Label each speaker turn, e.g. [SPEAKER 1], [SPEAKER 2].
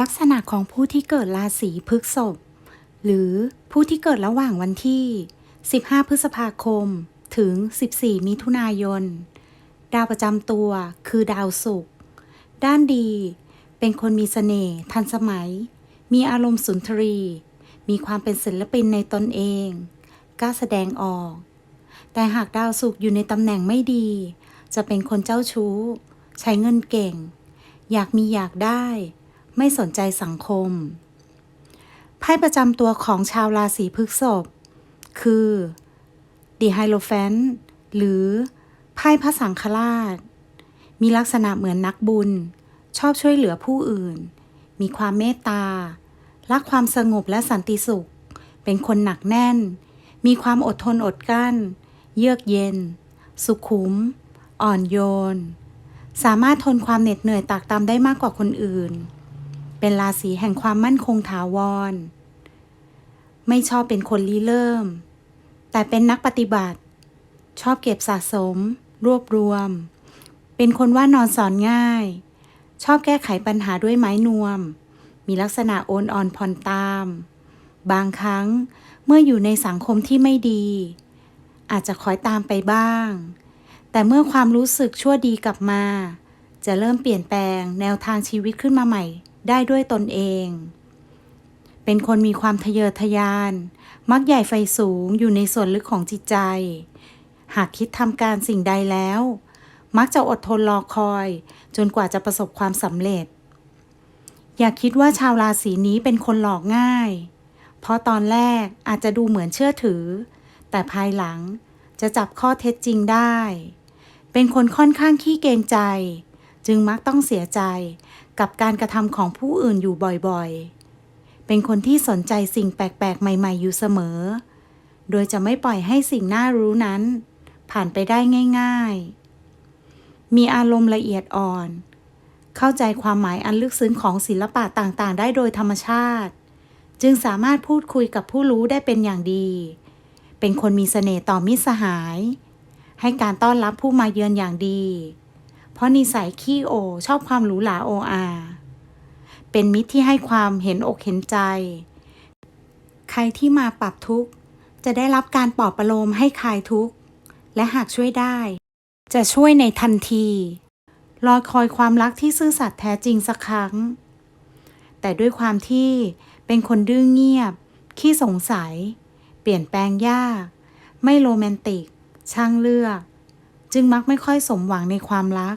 [SPEAKER 1] ลักษณะของผู้ที่เกิดราศีพฤษภหรือผู้ที่เกิดระหว่างวันที่ 15 พฤษภาคม ถึง 14 มิถุนายน ดาวประจำตัวคือดาวศุกร์ด้านดี เป็นคนมีเสน่ห์ทันสมัย มีอารมณ์สุนทรี มีความเป็นศิลปินในตนเองกล้าแสดงออก แต่หากดาวศุกร์อยู่ในตำแหน่งไม่ดี จะเป็นคนเจ้าชู้ ใช้เงินเก่ง อยากมีอยากได้ ไม่สนใจสังคม ไพ่ประจำตัวของชาวราศีพฤษภคือ The Hierophant หรือไพ่พระสังฆราช มีลักษณะเหมือนนักบุญ ชอบช่วยเหลือผู้อื่น มีความเมตตา รักความสงบและสันติสุข เป็นคนหนักแน่น มีความอดทนอดกลั้น เยือกเย็น สุขุม อ่อนโยน สามารถทนความเหน็ดเหนื่อยตากตามได้มากกว่าคนอื่น เป็นราศีแห่งความมั่นคงถาวร ไม่ชอบเป็นคนลี้เริ่ม แต่เป็นนักปฏิบัติ ชอบเก็บสะสม รวบรวม เป็นคนว่านอนสอนง่าย ชอบแก้ไขปัญหาด้วยไม้นวม มีลักษณะโอนอ่อนผ่อนตาม บางครั้งเมื่ออยู่ในสังคมที่ไม่ดี อาจจะคอยตามไปบ้าง แต่เมื่อความรู้สึกชั่วดีกลับมา จะเริ่มเปลี่ยนแปลงแนวทางชีวิตขึ้นมาใหม่ ได้ด้วยตนเอง เป็นคนมีความทะเยอทะยาน มักใหญ่ไฟสูงอยู่ในส่วนลึกของจิตใจ หากคิดทำการสิ่งใดแล้ว มักจะอดทนรอคอย จนกว่าจะประสบความสำเร็จ อย่าคิดว่าชาวราศีนี้เป็นคนหลอกง่าย เพราะตอนแรกอาจจะดูเหมือนเชื่อถือ แต่ภายหลังจะจับข้อเท็จจริงได้ เป็นคนค่อนข้างขี้เกรงใจ จึงมักต้องเสียใจกับการกระทำของผู้อื่นอยู่บ่อยๆ เป็นคนที่สนใจสิ่งแปลกๆ ใหม่ๆ อยู่เสมอ โดยจะไม่ปล่อยให้สิ่งน่ารู้นั้น ผ่านไปได้ง่ายๆ มีอารมณ์ละเอียดอ่อน เข้าใจความหมายอันลึกซึ้งของศิลปะต่างๆ ได้โดยธรรมชาติ จึงสามารถพูดคุยกับผู้รู้ได้เป็นอย่างดี เป็นคนมีเสน่ห์ต่อมิตรสหาย ให้การต้อนรับผู้มาเยือนอย่างดี เพราะนิสัยขี้โอชอบความหรูหราโออาเป็นมิตรที่ให้ความเห็นอกเห็นใจ ใครที่มาปรับทุกข์ จะได้รับการปลอบประโลมให้คลายทุกข์ และหากช่วยได้ จะช่วยในทันที รอคอยความรักที่ซื่อสัตย์แท้จริงสักครั้ง แต่ด้วยความที่เป็นคนดื้อเงียบ ขี้สงสัย เปลี่ยนแปลงยาก ไม่โรแมนติก ช่างเลือก จึงมักไม่ค่อยสมหวังในความรัก